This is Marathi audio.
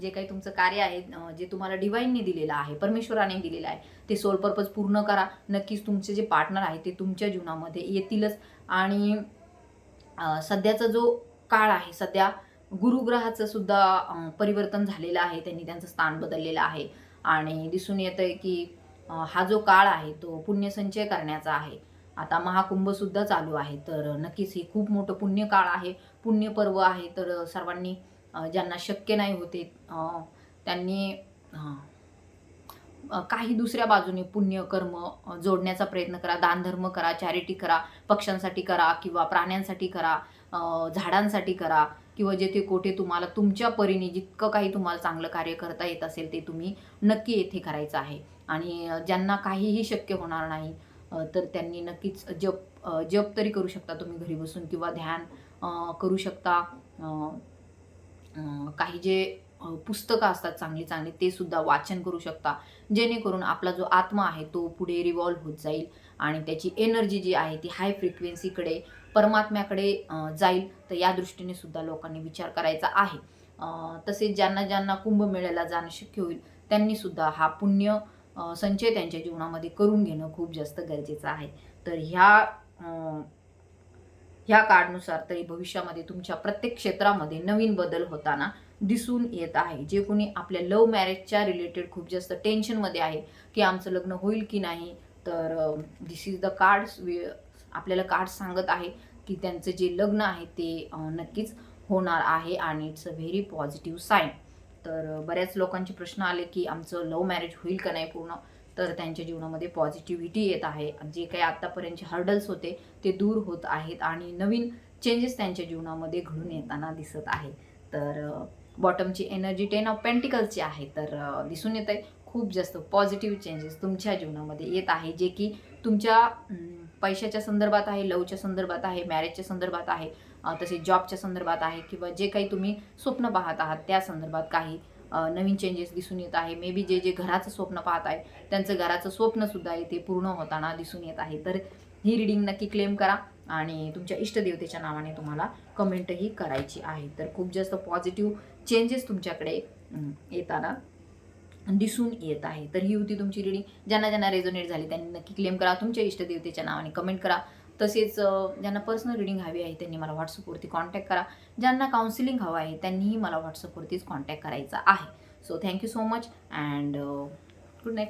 जे काही तुमचं कार्य आहे जे तुम्हाला डिवाईनने दिलेलं आहे परमेश्वराने दिलेलं आहे ते सोल पर्पज पूर्ण करा. नक्कीच तुमचे जे पार्टनर आहे ते तुमच्या जीवनामध्ये येतीलच. आणि सध्याचा जो काळ आहे सध्या गुरुग्रहाचं सुद्धा परिवर्तन झालेलं आहे त्यांनी त्यांचं स्थान बदललेलं आहे. आणि दिसून येतं आहे की हा जो काळ आहे तो पुण्यसंचय करण्याचा आहे. आता महाकुंभसुद्धा चालू आहे. तर नक्कीच हे खूप मोठं पुण्य काळ आहे. पुण्यपर्व आहे. तर सर्वांनी ज्यांना शक्य नाही होते त्यांनी काही दुसऱ्या बाजूने पुण्य कर्म जोडण्याचा प्रयत्न करा दानधर्म करा चॅरिटी करा पक्ष्यांसाठी करा किंवा प्राण्यांसाठी करा झाडांसाठी करा किंवा जेथे कोठे तुम्हाला तुमच्या परीने जितकं काही तुम्हाला चांगलं कार्य करता येत असेल ते तुम्ही नक्की येथे करायचं आहे. आणि ज्यांना काहीही शक्य होणार नाही तर त्यांनी नक्कीच जप जप तरी करू शकता तुम्ही घरी बसून किंवा ध्यान करू शकता. काही जे पुस्तकं असतात चांगली चांगली ते सुद्धा वाचन करू शकता. जेणेकरून आपला जो आत्मा आहे तो पुढे रिव्हॉल्व होत जाईल आणि त्याची एनर्जी जी आहे ती हाय फ्रिक्वेन्सीकडे परमात्म्याकडे जाईल. तर या दृष्टीने सुद्धा लोकांनी विचार करायचा आहे. तसेच ज्यांना ज्यांना कुंभमेळ्याला जाणं शक्य होईल त्यांनी सुद्धा हा पुण्य संचय त्यांच्या जीवनामध्ये करून घेणं खूप जास्त गरजेचं आहे. तर ह्या ह्या कार्डनुसार तरी भविष्यामध्ये तुमच्या प्रत्येक क्षेत्रामध्ये नवीन बदल होताना दिसून येत आहे. जे कोणी आपल्या लव्ह मॅरेजच्या रिलेटेड खूप जास्त टेन्शनमध्ये आहे की आमचं लग्न होईल की नाही तर दिस इज द कार्ड्स आपल्याला कार्ड सांगत आहे की त्यांचं जे लग्न आहे ते नक्कीच होणार आहे आणि it's a very positive sign तर बऱ्याच लोकांचे प्रश्न आले की आमचं लव्ह मॅरेज होईल का नाही पूर्ण. तर त्यांच्या जीवनामध्ये पॉझिटिव्हिटी येत आहे. जे काही आत्तापर्यंतचे हर्डल्स होते ते दूर होत आहेत आणि नवीन चेंजेस त्यांच्या जीवनामध्ये घडून येताना दिसत आहे. तर बॉटमची एनर्जी टेन ऑफ पेंटिकल्सची आहे तर दिसून येत आहे खूप जास्त पॉझिटिव्ह चेंजेस तुमच्या जीवनामध्ये येत आहे. जे की तुमच्या पैशाच्या संदर्भात आहे लवच्या संदर्भात आहे मॅरेजच्या संदर्भात आहे तसे तसेच जॉबच्या संदर्भात आहे किंवा जे काही तुम्ही स्वप्न पाहत आहात त्या संदर्भात काही नवीन चेंजेस दिसून येत आहे. मे बी जे जे घराचं स्वप्न पाहत आहे त्यांचं घराचं स्वप्नसुद्धा इथे पूर्ण होताना दिसून येत आहे. तर ही रिडिंग नक्की क्लेम करा आणि तुमच्या इष्टदेवतेच्या नावाने तुम्हाला कमेंटही करायची आहे. तर खूप जास्त पॉझिटिव्ह चेंजेस तुमच्याकडे येताना दिसून येत आहे. तर ही होती तुमची रिडिंग ज्यांना ज्यांना रेझोनेट झाली त्यांनी नक्की क्लेम करा. तुमच्या इष्टदेवतेच्या नावाने कमेंट करा. तसेच ज्यांना पर्सनल रिडिंग हवी आहे त्यांनी मला व्हॉट्सअपवरती कॉन्टॅक्ट करा. ज्यांना काउन्सिलिंग हवं आहे त्यांनीही मला व्हॉट्सअपवरतीच कॉन्टॅक्ट करायचा आहे. So thank you so much and good night